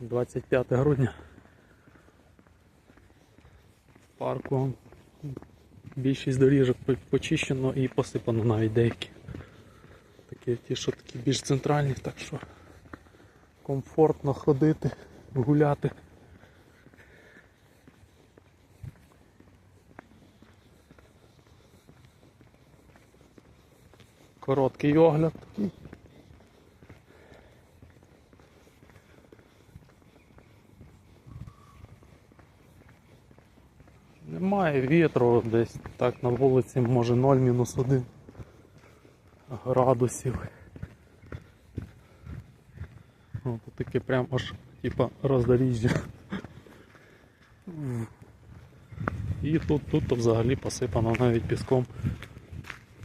25 грудня. Парку більшість доріжок почищено і посипано навіть деякі. Такі ті, що такі більш центральні, так що комфортно ходити, гуляти. Короткий огляд такий. Немає вітру, десь так на вулиці може 0 мінус 1 градусів. О, таке прям аж типа роздоріжжя. І тут, тут взагалі посипано навіть піском.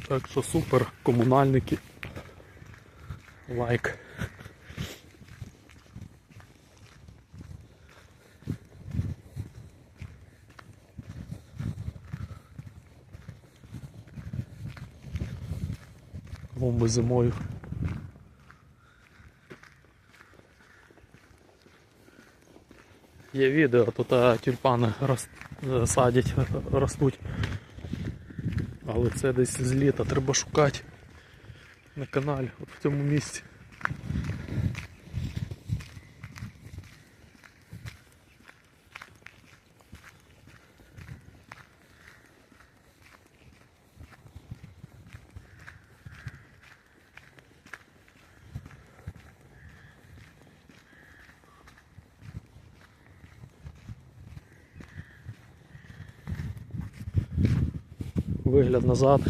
Так що супер, комунальники. Лайк. Клумби зимою. Є відео, тут а, тюльпани рос, е, садять, е, ростуть. Але це десь з літа треба шукати на каналі, от в цьому місці. Вигляд назад.